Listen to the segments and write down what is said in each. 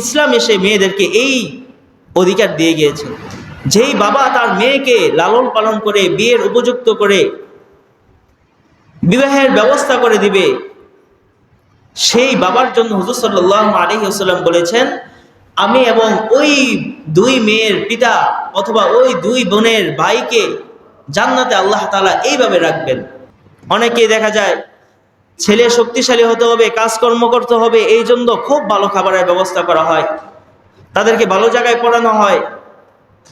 ইসলাম এসে মেয়েদেরকে এই অধিকার দিয়ে গিয়েছে। যেই বাবা তার মেয়েকে লালন পালন করে, বিয়ের উপযুক্ত করে, বিবাহের ব্যবস্থা করে দিবে, সেই বাবার জন্য হুজুর সাল্লাহ আলহি আসাল্লাম বলেছেন, আমি এবং ওই দুই মেয়ের পিতা অথবা ওই দুই বোনের ভাইকে জান্নাতে আল্লাহ তালা এইভাবে রাখবেন। অনেকেই দেখা যায় ছেলে শক্তিশালী হতে হবে, কাজকর্ম করতে হবে, এই জন্য খুব ভালো খাবারের ব্যবস্থা করা হয়। তাদেরকে ভালো জায়গায় পড়ানো হয়।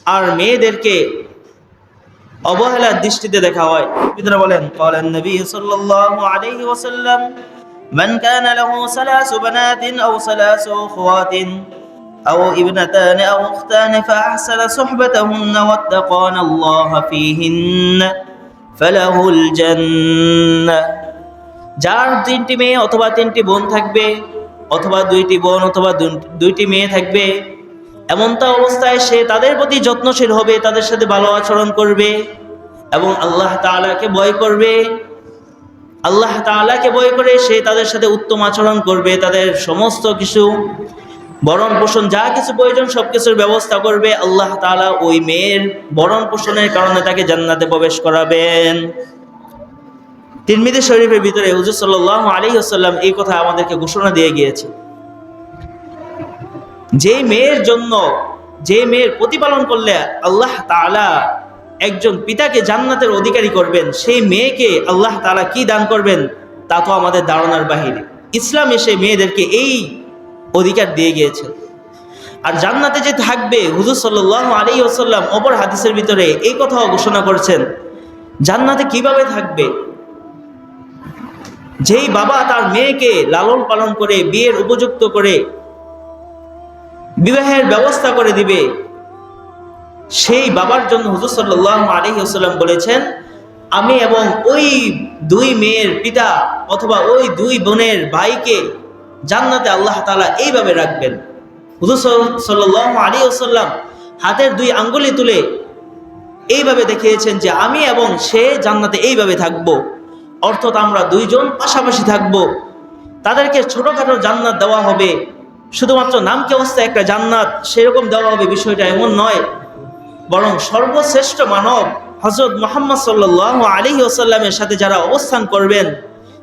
আর মেয়েদেরকে অবহেলার দৃষ্টিতে দেখা হয়। বলেন বলেন নবী সাল্লাল্লাহু আলাইহি ওয়াসাল্লাম, মান কানা লাহু সালাসু বানাতিন আও সালাসু আও ইবনাতান আও উখতান ফালাহুল জান্নাহ যার তিনটি মেয়ে অথবা তিনটি বোন থাকবে, অথবা দুইটি বোন অথবা দুইটি মেয়ে থাকবে, এমনটা অবস্থায় সে তাদের প্রতি যত্নশীল হবে, তাদের সাথে ভালো আচরণ করবে এবং আল্লাহ তাআলাকে ভয় করবে। আল্লাহ তাআলাকে ভয় করে সে তাদের সাথে উত্তম আচরণ করবে, তাদের সমস্ত কিছু বরণ পোষণ যা কিছু প্রয়োজন সব কিছুর ব্যবস্থা করবে। আল্লাহ তাআলা ওই মেয়ের বরণ পোষণের কারণে তাকে জান্নাতে প্রবেশ করাবেন। তিরমিদি শরীফের ভিতরে হুজুর সাল্লাহ আলী আসাল্লাম এই কথা আমাদেরকে ঘোষণা দিয়ে গিয়েছে। যে মেয়ের জন্য, যে মেয়ের প্রতিপালন করলে আল্লাহ তাআলা একজন পিতাকে জান্নাতের অধিকারী করবেন, সেই মেয়েকে আল্লাহ তাআলা কি দান করবেন, তা তো আমাদের ধারণার বাহিরে। ইসলাম এসে মেয়েদেরকে এই অধিকার দিয়ে গিয়েছে। আর জান্নাতে যে থাকবে হুজুর সাল্লাহ আলী আসাল্লাম অপর হাদিসের ভিতরে এই কথাও ঘোষণা করেছেন, জান্নাতে কীভাবে থাকবে যেই বাবা তার মেয়েকে লালন পালন করে, বিয়ের উপযুক্ত করে, বিবাহের ব্যবস্থা করে দিবে, সেই বাবার জন্য হুজুর সাল্লাহ আলহি আসাল্লাম বলেছেন, আমি এবং ওই দুই মেয়ের পিতা অথবা ওই দুই বোনের ভাইকে জান্নাতে আল্লাহ তাআলা এইভাবে রাখবেন। হুজুর সাল্লাহ আলী আসাল্লাম হাতের দুই আঙ্গুলি তুলে এইভাবে দেখিয়েছেন যে, আমি এবং সে জান্নাতে এইভাবে থাকব। অর্থাৎ আমরা দুইজন পাশাপাশি থাকব। তাদেরকে ছোটখাটো জান্নাত দেওয়া হবে। শুধুমাত্র নামকে অবস্থায় একটা জান্নাত, সেরকম দেওয়া হবে বিষয়টা এমন নয়। বরং সর্বশ্রেষ্ঠ মানব হজরত মোহাম্মদ সাল্লাহ আলী ওসাল্লামের সাথে যারা অবস্থান করবেন,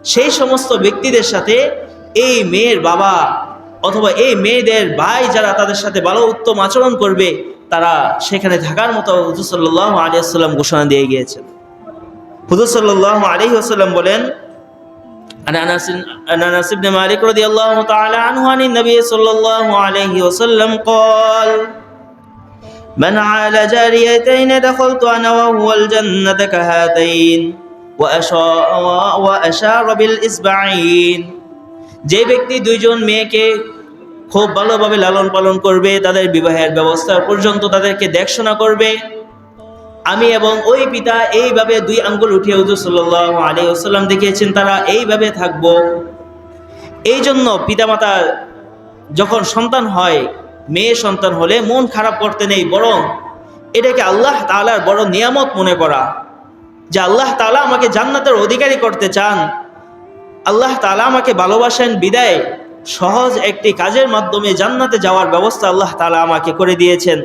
সেই সমস্ত ব্যক্তিদের সাথে এই মেয়ের বাবা অথবা এই মেয়েদের ভাই যারা তাদের সাথে ভালো উত্তম আচরণ করবে, তারা সেখানে থাকার মতো হুজুর সাল্লাহ আলী আসসালাম ঘোষণা দিয়ে গিয়েছেন। হুজুর সাল্লাহ আলী আসাল্লাম বলেন عن انس عن انس بن مالك رضي الله تعالى عنه عن النبي صلى الله عليه وسلم قال من عال جاريتين دخلت انا وهو الجنة كهاتين وأشار, وأشار بالإصبعين যে ব্যক্তি দুইজন মেয়েকে খুব ভালোভাবে লালন পালন করবে তাদের বিবাহের ব্যবস্থা পর্যন্ত তাদেরকে দেখশোনা করবে আমি এবং ওই পিতা এইভাবে দুই আঙ্গুল উঠিয়ে হুজুর সাল্লাহ আলী আসাল্লাম দেখিয়েছেন, তারা এইভাবে থাকব। এই জন্য পিতামাতা যখন সন্তান হয়, মেয়ে সন্তান হলে মন খারাপ করতে নেই, বরং এটাকে আল্লাহ তাআলার বড় নিয়ামত মনে করা। যে আল্লাহ তালা আমাকে জান্নাতের অধিকারী করতে চান। আল্লাহ তালা আমাকে ভালোবাসেন, বিদায়। সহজ একটি কাজের মাধ্যমে জান্নাতে যাওয়ার ব্যবস্থা আল্লাহ তালা আমাকে করে দিয়েছেন।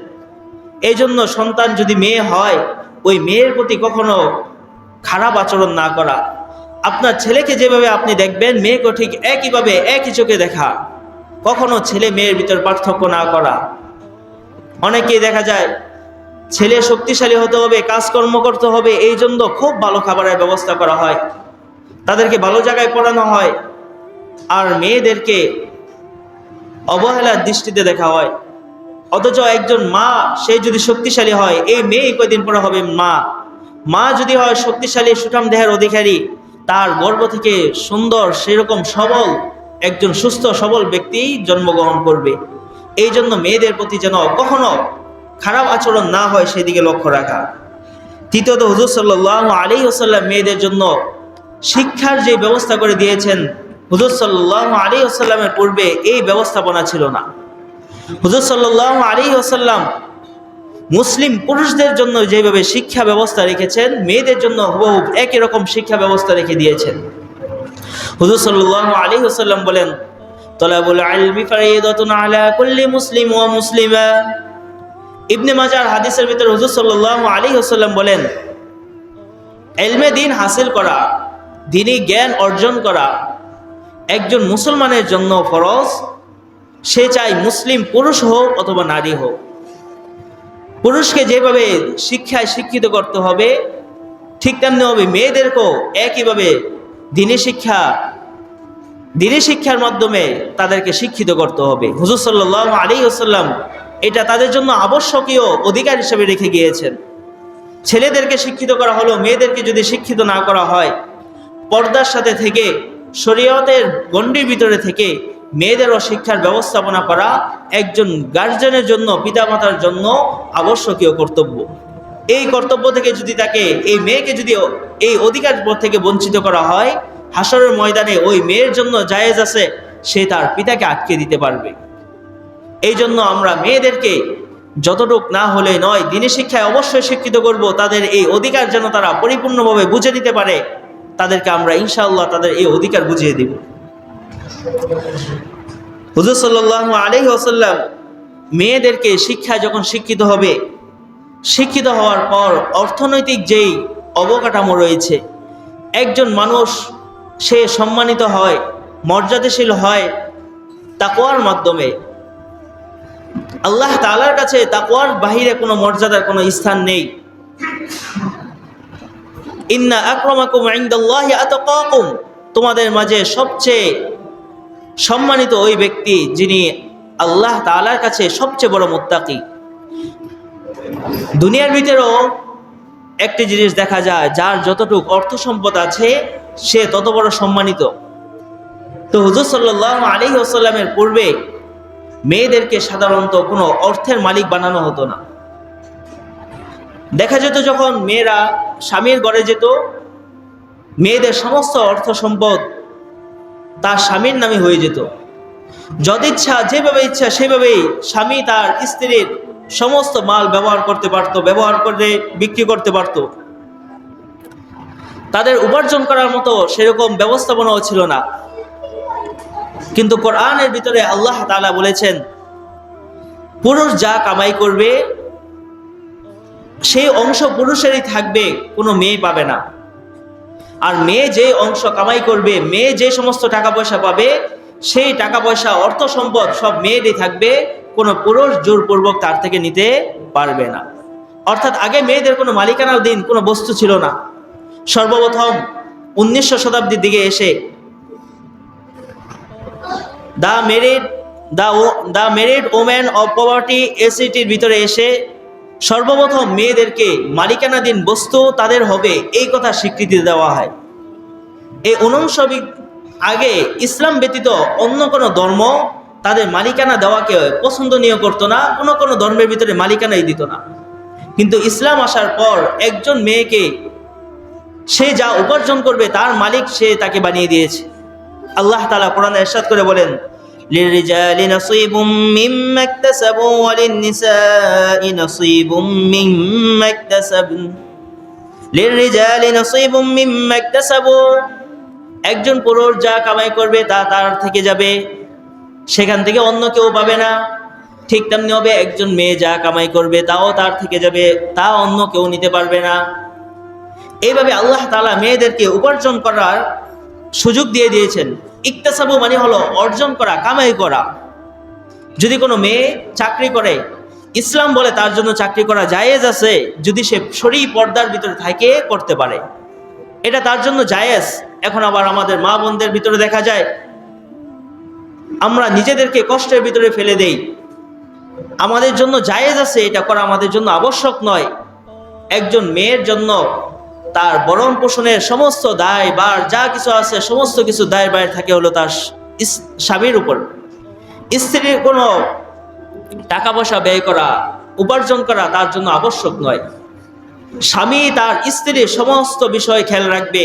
এই জন্য সন্তান যদি মেয়ে হয়, ওই মেয়ের প্রতি কখনো খারাপ আচরণ না করা। আপনার ছেলেকে যেভাবে আপনি দেখবেন মেয়েকে ঠিক একইভাবে একই চোখে দেখা। কখনো ছেলে মেয়ের ভিতর পার্থক্য না করা। অনেকেই দেখা যায়, ছেলে শক্তিশালী হতে হবে, কাজকর্ম করতে হবে এই জন্য খুব ভালো খাবারের ব্যবস্থা করা হয়। তাদেরকে ভালো জায়গায় পড়ানো হয়। আর মেয়েদেরকে অবহেলার দৃষ্টিতে দেখা হয়। অথচ একজন মা, সে যদি শক্তিশালী হয়, এই মেয়ে কয়দিন পরে হবে মা। মা যদি হয় শক্তিশালী, সুঠাম দেহের অধিকারী, তার গর্ভ থেকে সুন্দর, সেরকম সবল, একজন সুস্থ, সবল ব্যক্তি জন্মগ্রহণ করবে। এই জন্য মেয়েদের প্রতি যেন কখনো খারাপ আচরণ না হয়, সেদিকে লক্ষ্য রাখা। তৃতীয়ত হুজুর সাল্লাহ আলী ওসাল্লাম মেয়েদের জন্য শিক্ষার যে ব্যবস্থা করে দিয়েছেন, হুজুর সাল্লাহ আলী ওসাল্লামের পূর্বে এই ব্যবস্থাপনা ছিল না। হুজুর সাল্লাহ আলী ওসাল্লাম মুসলিম পুরুষদের জন্য যেভাবে শিক্ষা ব্যবস্থা রেখেছেন, মেয়েদের জন্য হুবহুব একই রকম শিক্ষা ব্যবস্থা রেখে দিয়েছেন। হুজুর সাল্লাহ আলী ওসাল্লাম বলেন কুল্লি মুসলিম ওয়া ইবনে মাজার হাদিসের বলেন, এলমে দিন হাসিল করা দিনই জ্ঞান অর্জন করা, একজন মুসলমানের জন্য ফরজ সে চাই মুসলিম পুরুষ হোক অথবা নারী হোক। পুরুষকে যেভাবে শিক্ষায় শিক্ষিত করতে হবে, ঠিক তেমনি হবে মেয়েদেরকেও একইভাবে দিনী শিক্ষা, দিনী শিক্ষার মাধ্যমে তাদেরকে শিক্ষিত করতে হবে। হুজুর সাল্লাহ আলী আসাল্লাম এটা তাদের জন্য আবশ্যকীয় অধিকার হিসেবে রেখে গিয়েছেন। ছেলেদেরকে শিক্ষিত করা হলো, মেয়েদেরকে যদি শিক্ষিত না করা হয়, পর্দার সাথে থেকে, শরীয়তের গণ্ডির ভিতরে থেকে মেয়েদেরও শিক্ষার ব্যবস্থাপনা করা একজন গার্জেনের জন্য, পিতামাতার জন্য আবশ্যকীয় কর্তব্য। এই কর্তব্য থেকে যদি তাকে, এই মেয়েকে যদি এই অধিকার থেকে বঞ্চিত করা হয়, হাসরের ময়দানে ওই মেয়ের জন্য জায়েজ আছে, সে তার পিতাকে আটকে দিতে পারবে। এই জন্য আমরা মেয়েদেরকে যতটুক না হলে নয়, দিনী শিক্ষায় অবশ্যই শিক্ষিত করব, তাদের এই অধিকার যেন তারা পরিপূর্ণভাবে বুঝে নিতে পারে, তাদেরকে আমরা ইনশাআল্লাহ তাদের এই অধিকার বুঝিয়ে দিব। হুজুর সাল্লাহ আলী আসাল্লাম মেয়েদেরকে শিক্ষায় যখন শিক্ষিত হবে, শিক্ষিত হওয়ার পর অর্থনৈতিক যেই অবকাঠামো রয়েছে, একজন মানুষ সে সম্মানিত হয়, মর্যাদাশীল হয় তাকোয়ার মাধ্যমে। আল্লাহ তালার কাছে তাকোয়ার বাহিরে কোনো মর্যাদার কোনো স্থান নেই। ইন্না আক্রমাকুম ইনদাল্লাহি আতাকাকুম, তোমাদের মাঝে সবচেয়ে সম্মানিত ওই ব্যক্তি যিনি আল্লাহ তাআলার কাছে সবচেয়ে বড় মুত্তাকি। দুনিয়ার ভিতরেও একটি জিনিস দেখা যায়, যার যতটুক অর্থ সম্পদ আছে, সে তত বড় সম্মানিত। তো হুজুর সাল্লাহ আলী আসাল্লামের পূর্বে মেয়েদেরকে সাধারণত কোনো অর্থের মালিক বানানো হতো না। দেখা যেত যখন মেয়েরা স্বামীর ঘরে যেত, মেয়েদের সমস্ত অর্থ সম্পদ তার স্বামীর নামে হয়ে যেত। যদিচ্ছা যেভাবে ইচ্ছা, সেভাবেই স্বামী তার স্ত্রীর সমস্ত মাল ব্যবহার করতে পারত, ব্যবহার করে বিক্রি করতে পারত। তাদের উপার্জন করার মতো সেরকম ব্যবস্থাপনাও ছিল না। কিন্তু কোরআনের ভিতরে আল্লাহ তালা বলেছেন, পুরুষ যা কামাই করবে, সেই অংশ পুরুষেরই থাকবে, কোনো মেয়ে পাবে না। আর মেয়ে যে অংশ কামাই করবে, মেয়ে যে সমস্ত টাকা পয়সা পাবে, সেই টাকা পয়সা, অর্থ সম্পদ সব মেয়েরই থাকবে, কোনো পুরুষ জোরপূর্বক তার থেকে নিতে পারবে না। অর্থাৎ আগে মেয়েদের কোনো মালিকানার দিন, কোনো বস্তু ছিল না। সর্বপ্রথম উনিশশো শতাব্দীর দিকে এসে the merit, the the merit women of poverty এসিটির ভিতরে এসে সর্বপ্রথম মেয়েদেরকে মালিকানাধীন বস্তু তাদের হবে, এই কথা স্বীকৃতি দেওয়া হয়। এই উনংশবিক আগে ইসলাম ব্যতীত অন্য কোনো ধর্ম তাদের মালিকানা দেওয়াকে পছন্দনীয় করতো না, কোনো কোনো ধর্মের ভিতরে মালিকানাই দিত না। কিন্তু ইসলাম আসার পর একজন মেয়েকে সে যা উপার্জন করবে তার মালিক সে তাকে বানিয়ে দিয়েছে। আল্লাহ তালা কোরআন এরশাদ করে বলেন للرجال نصيب مما اكتسبوا وللنساء نصيب مما اكتسبن للرجال نصيب مما اكتسبوا একজন পুরুষ যা কামাই করবে তা তার থেকে যাবে সেখান থেকে অন্য কেউ পাবে না ঠিক তেমনি হবে একজন মেয়ে যা কামাই করবে তাও তার থেকে যাবে তা অন্য কেউ নিতে পারবে না এইভাবে আল্লাহ তালা মেয়েদেরকে উপার্জন করার সুযোগ দিয়ে দিয়েছেন ইকতাসাবু মানে হলো অর্জন করা, কামাই করা। যদি কোনো মেয়ে চাকরি করে, ইসলাম বলে তার জন্য চাকরি করা জায়েজ আছে, যদি সে শরী পর্দার ভিতরে থাকে, করতে পারে। এটা তার জন্য জায়েজ। এখন আবার আমাদের মা বোনদের ভিতরে দেখা যায়, আমরা নিজেদেরকে কষ্টের ভিতরে ফেলে দেই। আমাদের জন্য জায়েজ আছে, এটা করা আমাদের জন্য আবশ্যক নয়। একজন মেয়ের জন্য তার বরণ পোষণের সমস্ত দায় বার, যা কিছু আছে, সমস্ত কিছু দায় বাইরে থাকে হলো তার স্বামীর উপর। স্ত্রীর কোনো টাকা পয়সা ব্যয় করা, উপার্জন করা তার জন্য আবশ্যক নয়। স্বামী তার স্ত্রীর সমস্ত বিষয় খেয়াল রাখবে,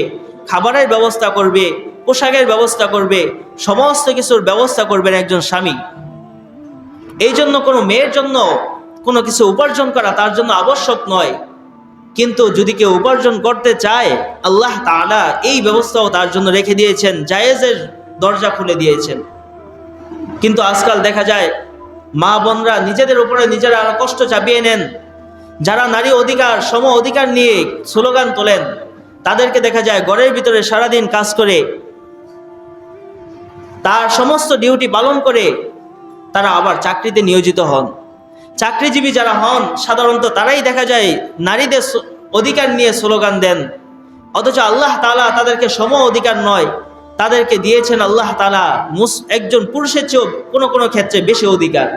খাবারের ব্যবস্থা করবে, পোশাকের ব্যবস্থা করবে, সমস্ত কিছুর ব্যবস্থা করবেন একজন স্বামী। এই জন্য কোনো মেয়ের জন্য কোনো কিছু উপার্জন করা তার জন্য আবশ্যক নয়। কিন্তু যদি কেউ উপার্জন করতে চায়, আল্লাহ তাআলা এই ব্যবস্থাও তার জন্য রেখে দিয়েছেন, জায়েজের দরজা খুলে দিয়েছেন। কিন্তু আজকাল দেখা যায়, মা বোনরা নিজেদের উপরে নিজেরা কষ্ট চাপিয়ে নেন। যারা নারী অধিকার, সম অধিকার নিয়ে স্লোগান তোলেন, তাদেরকে দেখা যায় ঘরের ভিতরে সারাদিন কাজ করে, তার সমস্ত ডিউটি পালন করে তারা আবার চাকরিতে নিয়োজিত হন। চাকরিজীবী যারা হন, সাধারণত তারাই দেখা যায় নারীদের অধিকার নিয়ে স্লোগান দেন। অথচ আল্লাহ তালা তাদেরকে সম অধিকার নয়, তাদেরকে দিয়েছেন আল্লাহ তালা মুস, একজন পুরুষের চেয়েও কোনো কোনো ক্ষেত্রে বেশি অধিকার।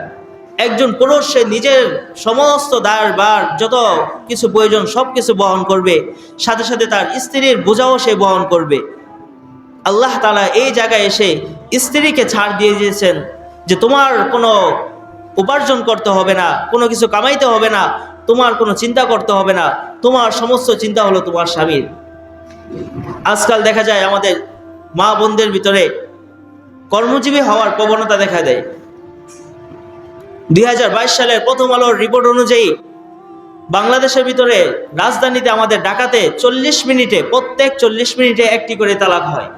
একজন পুরুষ, সে নিজের সমস্ত দায় বার যত কিছু প্রয়োজন সব কিছু বহন করবে, সাথে সাথে তার স্ত্রীর বোঝাও সে বহন করবে। আল্লাহ তালা এই জায়গায় এসে স্ত্রীকে ছাড় দিয়ে দিয়েছেন যে তোমার কোনো উপার্জন করতে হবে না, কোনো কিছু কামাইতে হবে না, তোমার কোনো চিন্তা করতে হবে না, তোমার সমস্ত চিন্তা হলো তোমার স্বামীর। আজকাল দেখা যায় আমাদের মা বোনদের ভিতরে কর্মজীবী হওয়ার প্রবণতা দেখা দেয়। দুই হাজার বাইশ সালের প্রথম আলোর রিপোর্ট অনুযায়ী বাংলাদেশের ভিতরে রাজধানীতে আমাদের ঢাকাতে চল্লিশ মিনিটে, প্রত্যেক চল্লিশ মিনিটে একটি করে তালাক হয়।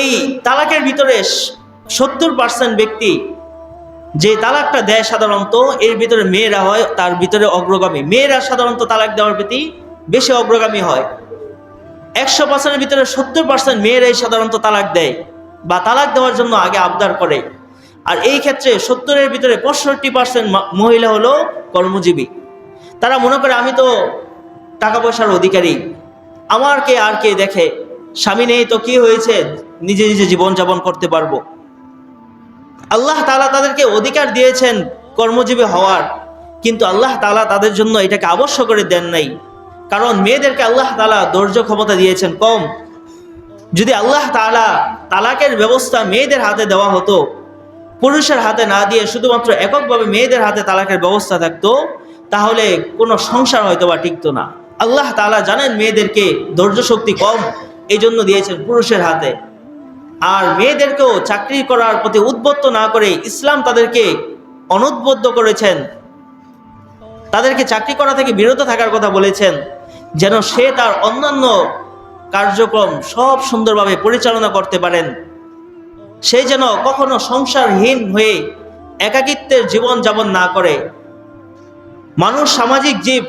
এই তালাকের ভিতরে সত্তর পার্সেন্ট ব্যক্তি যে তালাকটা দেয় সাধারণত, এর ভিতরে মেয়েরা হয়, তার ভিতরে অগ্রগামী। মেয়েরা সাধারণত তালাক দেওয়ার প্রতি বেশি অগ্রগামী হয়। একশো পার্সেন্টের ভিতরে সত্তর পার্সেন্ট মেয়েরাই সাধারণত তালাক দেয় বা তালাক দেওয়ার জন্য আগে আবদার করে। আর এই ক্ষেত্রে সত্তরের ভিতরে পঁয়ষট্টি পার্সেন্ট মহিলা হলো কর্মজীবী। তারা মনে করে, আমি তো টাকা পয়সার অধিকারী। আমার কে আর কে দেখে? স্বামী নেই তো কি হয়েছে? নিজে নিজে জীবনযাপন করতে পারব। আল্লাহ তালা তাদেরকে অধিকার দিয়েছেন কর্মজীবী হওয়ার। কিন্তু আল্লাহ তালা তাদের জন্য এটাকে আবশ্য করে দেন নাই। কারণ মেয়েদেরকে আল্লাহ তালা ধৈর্য ক্ষমতা দিয়েছেন কম। যদি আল্লাহ তালা তালাকের ব্যবস্থা মেয়েদের হাতে দেওয়া হতো, পুরুষের হাতে না দিয়ে শুধুমাত্র এককভাবে মেয়েদের হাতে তালাকের ব্যবস্থা থাকতো, তাহলে কোনো সংসার হয়তো বা টিকতো না। আল্লাহ তালা জানেন মেয়েদেরকে ধৈর্য শক্তি কম এই জন্য দিয়েছেন পুরুষের হাতে। আর মেয়েদেরকেও চাকরি করার প্রতি উদ্বুদ্ধ না করে ইসলাম তাদেরকে অনুদ্বুদ্ধ করেছেন। তাদেরকে চাকরি করা থেকে বিরত থাকার কথা বলেছেন, যেন সে তার অন্যান্য কার্যক্রম সব সুন্দরভাবে পরিচালনা করতে পারেন। সে যেন কখনো সংসারহীন হয়ে একাকিত্বের জীবন যাপন না করে। মানুষ সামাজিক জীব,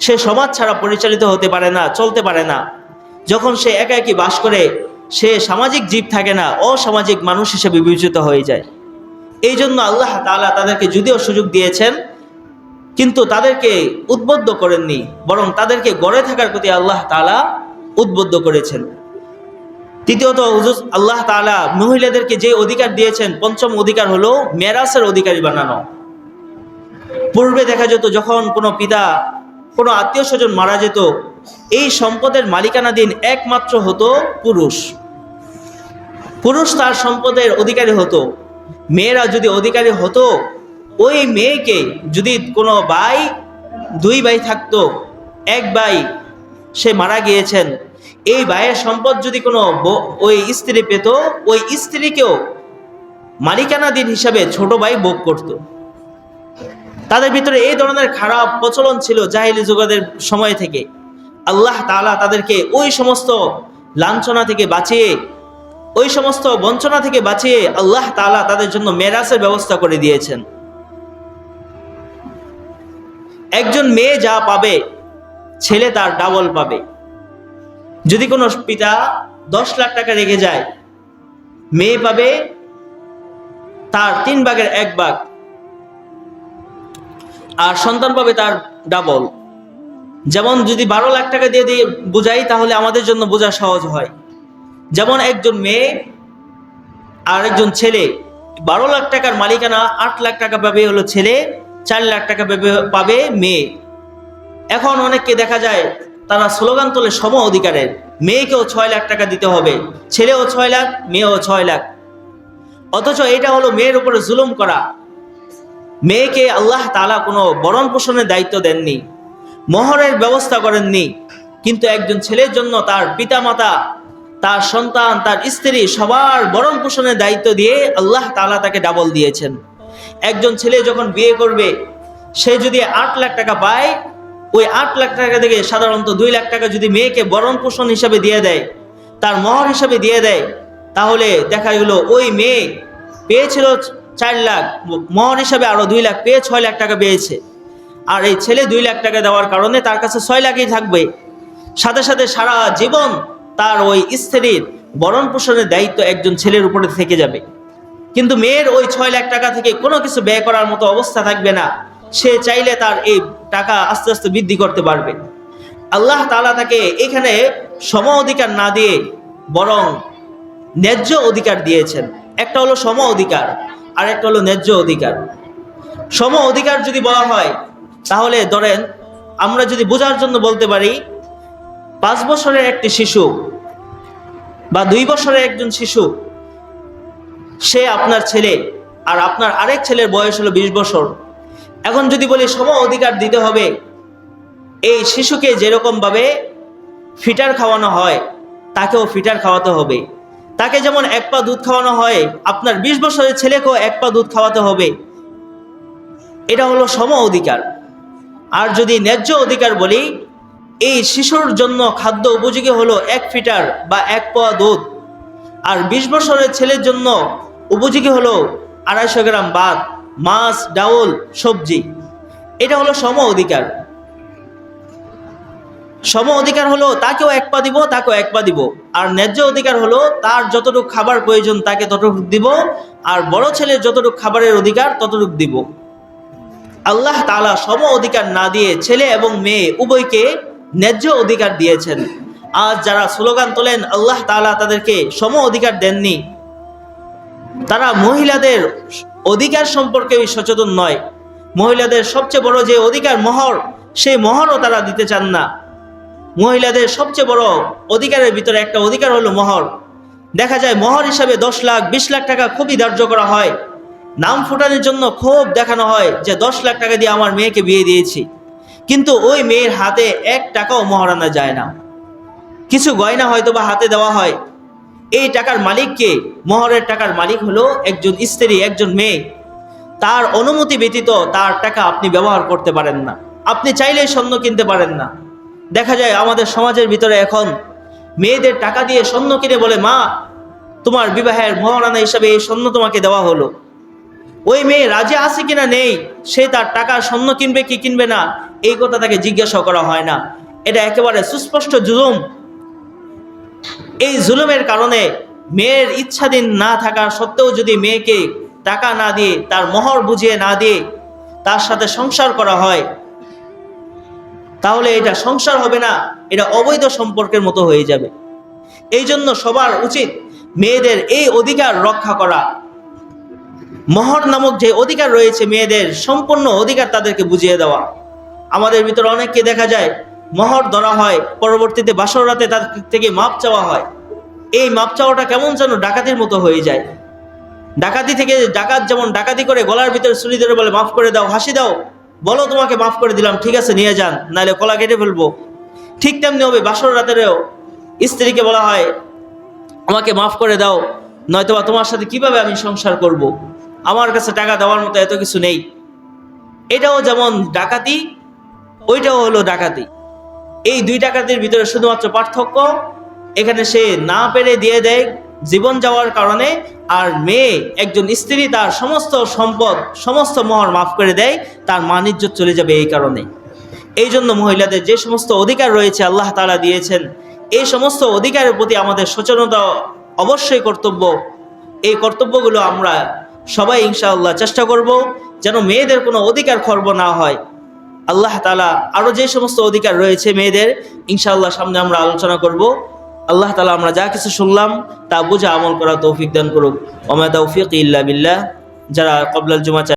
সে সমাজ ছাড়া পরিচালিত হতে পারে না, চলতে পারে না। যখন সে একা একই বাস করে সে সামাজিক জীব থাকে না, অসামাজিক মানুষ হিসেবে বিবেচিত হয়ে যায়। এই জন্য আল্লাহ তাআলা তাদেরকে যদিও সুযোগ দিয়েছেন, কিন্তু তাদেরকে উদ্বুদ্ধ করেননি, বরং তাদেরকে গড়ে থাকার প্রতি আল্লাহ তাআলা উদ্বুদ্ধ করেছেন। তৃতীয়ত আল্লাহ তাআলা মহিলাদেরকে যে অধিকার দিয়েছেন, পঞ্চম অধিকার হলো মেরাসের অধিকারী বানানো। পূর্বে দেখা যেত যখন কোনো পিতা, কোনো আত্মীয় স্বজন মারা যেত এই সম্পদের মালিকানাধীন একমাত্র হতো পুরুষ। পুরুষ তার সম্পদের অধিকারী হতো। মেয়েরা যদি অধিকারী হতো, ওই মেয়েকে যদি কোনো ভাই, দুই ভাই থাকতো, এক ভাই, সে মারা গিয়েছেন। এই ভাইয়ের সম্পদ যদি কোনো ওই স্ত্রী পেত, ওই স্ত্রীকেও মালিকানাধীন হিসাবে ছোট ভাই ভোগ করতো। তাদের ভিতরে এই ধরনের খারাপ প্রচলন ছিল জাহিলি যুগদের সময় থেকে। আল্লাহ তাআলা তাদেরকে ওই সমস্ত লাঞ্ছনা থেকে বাঁচিয়ে, ওই সমস্ত বঞ্চনা থেকে বাঁচিয়ে আল্লাহ তালা তাদের জন্য মেরাসের ব্যবস্থা করে দিয়েছেন। একজন মেয়ে যা পাবে, ছেলে তার ডাবল পাবে। যদি কোনো পিতা দশ লাখ টাকা রেখে যায়, মেয়ে পাবে তার তিন ভাগের এক ভাগ, আর সন্তান পাবে তার ডাবল যেমন যদি বারো লাখ টাকা দিয়ে দিয়ে বোঝাই, তাহলে আমাদের জন্য বোঝা সহজ হয়। যেমন একজন মেয়ে আর একজন ছেলে, বারো লাখ টাকার মালিকানা আট লাখ টাকা পাবে হলো ছেলে, চার লাখ টাকা পাবে পাবে মেয়ে। এখন অনেককে দেখা যায়, তারা স্লোগান তোলে সম অধিকারের। মেয়েকেও ছয় লাখ টাকা দিতে হবে, ছেলেও ছয় লাখ, মেয়েও ছয় লাখ। অথচ এটা হলো মেয়ের উপরে জুলুম করা। মেয়েকে আল্লাহ তালা কোনো বরণ পোষণের দায়িত্ব দেননি। মোহরের ব্যবস্থা করেননি। কিন্তু একজন ছেলের জন্য তার পিতামাতা, তার সন্তান, তার স্ত্রী সবার বরণ পোষণের দায়িত্ব দিয়ে আল্লাহ তালা তাকে ডাবল দিয়েছেন। একজন ছেলে যখন বিয়ে করবে, সে যদি আট লাখ টাকা পায়, ওই আট লাখ টাকা থেকে সাধারণত দুই লাখ টাকা যদি মেয়েকে বরণ পোষণ হিসাবে দিয়ে দেয়, তার মহর হিসাবে দিয়ে দেয়, তাহলে দেখা গেল ওই মেয়ে পেয়েছিল চার লাখ, মহর হিসাবে আরও দুই লাখ, পেয়ে ছয় লাখ টাকা পেয়েছে। আর এই ছেলে দুই লাখ টাকা দেওয়ার কারণে তার কাছে ছয় লাখই থাকবে। সাথে সাথে সারা জীবন তার ওই স্ত্রীর বরণ পোষণের দায়িত্ব একজন ছেলের উপরে থেকে যাবে। কিন্তু মেয়ের ওই ছয় লাখ টাকা থেকে কোনো কিছু ব্যয় করার মতো অবস্থা থাকবে না। সে চাইলে তার এই টাকা আস্তে আস্তে বৃদ্ধি করতে পারবে। আল্লাহ তাআলা তাকে এখানে সম অধিকার না দিয়ে বরং ন্যায্য অধিকার দিয়েছেন। একটা হলো সম অধিকার আর একটা হলো ন্যায্য অধিকার। সম অধিকার যদি বলা হয় তাহলে ধরেন, আমরা যদি বোঝার জন্য বলতে পারি, পাঁচ বছরের একটি শিশু বা দুই বছরের একজন শিশু, সে আপনার ছেলে আর আপনার আরেক ছেলের বয়স হলো বিশ বছর। এখন যদি বলি সম অধিকার দিতে হবে, এই শিশুকে যেরকমভাবে ফিটার খাওয়ানো হয়, তাকেও ফিটার খাওয়াতে হবে। তাকে যেমন এক পা দুধ খাওয়ানো হয়, আপনার বিশ বছরের ছেলেকেও এক পা দুধ খাওয়াতে হবে। এটা হলো সম অধিকার। আর যদি ন্যায্য অধিকার বলি, এই শিশুর জন্য খাদ্য উপযোগী হলো এক ফিটার বা এক পোয়া দুধ। আর বিশ বছরের ছেলের জন্য উপযোগী হলো আড়াইশো গ্রাম ভাত, মাছ, ডাউল, সবজি। এটা হলো সম অধিকার। সম অধিকার হলো তাকেও এক পা দিব, তাকেও এক পা দিব। আর ন্যায্য অধিকার হলো তার যতটুকু খাবার প্রয়োজন তাকে ততটুকু দিব, আর বড় ছেলের যতটুকু খাবারের অধিকার ততটুকু দিব। আল্লাহ তালা সম অধিকার না দিয়ে ছেলে এবং মেয়ে উভয়কে ন্যায্য অধিকার দিয়েছেন। আজ যারা স্লোগান তোলেন, আল্লাহ তালা তাদেরকে সম অধিকার দেননি। তারা মহিলাদের অধিকার সম্পর্কে সচেতন নয়। মহিলাদের সবচেয়ে বড় যে অধিকার মহর, সেই মহরও তারা দিতে চান না। মহিলাদের সবচেয়ে বড় অধিকারের ভিতরে একটা অধিকার হলো মহর। দেখা যায় মহর হিসাবে দশ লাখ, বিশ লাখ টাকা খুবই ধার্য করা হয়। নাম ফুটানোর জন্য খুব দেখানো হয় যে দশ লাখ টাকা দিয়ে আমার মেয়েকে বিয়ে দিয়েছি। কিন্তু ওই মেয়ের হাতে এক টাকাও মহারানা যায় না। কিছু গয়না হয়তো বা হাতে দেওয়া হয়। এই টাকার মালিককে মহরের টাকার মালিক হলো একজন স্ত্রী, একজন মেয়ে। তার অনুমতি ব্যতীত তার টাকা আপনি ব্যবহার করতে পারেন না। আপনি চাইলেই স্বর্ণ কিনতে পারেন না। দেখা যায় আমাদের সমাজের ভিতরে এখন মেয়েদের টাকা দিয়ে স্বর্ণ কিনে বলে, মা, তোমার বিবাহের মহারানা হিসাবে এই স্বর্ণ তোমাকে দেওয়া হলো। ওই মেয়ে রাজি আছে কিনা নেই, সে তার টাকা স্বর্ণ কিনবে কি কিনবে না, এই কথা তাকে জিজ্ঞাসা করা হয় না। এটা একেবারে সুস্পষ্ট জুলুম। এই জুলুমের কারণে মেয়ের ইচ্ছাধীন না থাকা সত্ত্বেও যদি মেয়েকে টাকা না দিয়ে, তার মোহর বুঝিয়ে না দিয়ে তার সাথে সংসার করা হয়, তাহলে এটা সংসার হবে না, এটা অবৈধ সম্পর্কের মতো হয়ে যাবে। এই জন্য সবার উচিত মেয়েদের এই অধিকার রক্ষা করা। মহর নামক যে অধিকার রয়েছে মেয়েদের, সম্পূর্ণ অধিকার তাদেরকে বুঝিয়ে দেওয়া। আমাদের ভিতরে অনেককে দেখা যায়, মহর ধরা হয়, পরবর্তীতে বাসর রাতে তার থেকে মাপ চাওয়া হয়। এই মাপ চাওয়াটা কেমন যেন ডাকাতির মতো হয়ে যায়। ডাকাতি থেকে ডাকাত যেমন ডাকাতি করে গলার ভিতরে ছুরি ধরে বলে, মাফ করে দাও, হাসি দাও। বলো তোমাকে মাফ করে দিলাম, ঠিক আছে, নিয়ে যান, নাহলে কলা কেটে ফেলব। ঠিক তেমনি হবে, বাসর রাতেরও স্ত্রীকে বলা হয়, আমাকে মাফ করে দাও, নয়তোবা তোমার সাথে কীভাবে আমি সংসার করব। আমার কাছে টাকা দেওয়ার মতো এত কিছু নেই। এটাও যেমন ডাকাতি, ওইটাও হলো ডাকাতি। এই দুই ডাকাতির ভিতরে শুধুমাত্র পার্থক্য, এখানে সে না পেরে দিয়ে দেয় জীবন যাওয়ার কারণে আর মেয়ে, একজন স্ত্রী তার সমস্ত সম্পদ, সমস্ত মহর মাফ করে দেয়, তার মানিজ্য চলে যাবে এই কারণে। এই জন্য মহিলাদের যে সমস্ত অধিকার রয়েছে আল্লাহ তালা দিয়েছেন, এই সমস্ত অধিকারের প্রতি আমাদের সচেতনতা অবশ্যই কর্তব্য। এই কর্তব্যগুলো আমরা সবাই ইনশাআল্লাহ চেষ্টা করব যেন মেয়েদের কোনো অধিকার খর্ব না হয়। আল্লাহ তালা আরও যে সমস্ত অধিকার রয়েছে মেয়েদের, ইনশাআল্লাহ সামনে আমরা আলোচনা করব। আল্লাহ তালা আমরা যা কিছু শুনলাম, তা বুঝে আমল করা তৌফিক দান করুক। ওমা তৌফিক ইল্লা বিল্লাহ। যারা কবলাল জুমা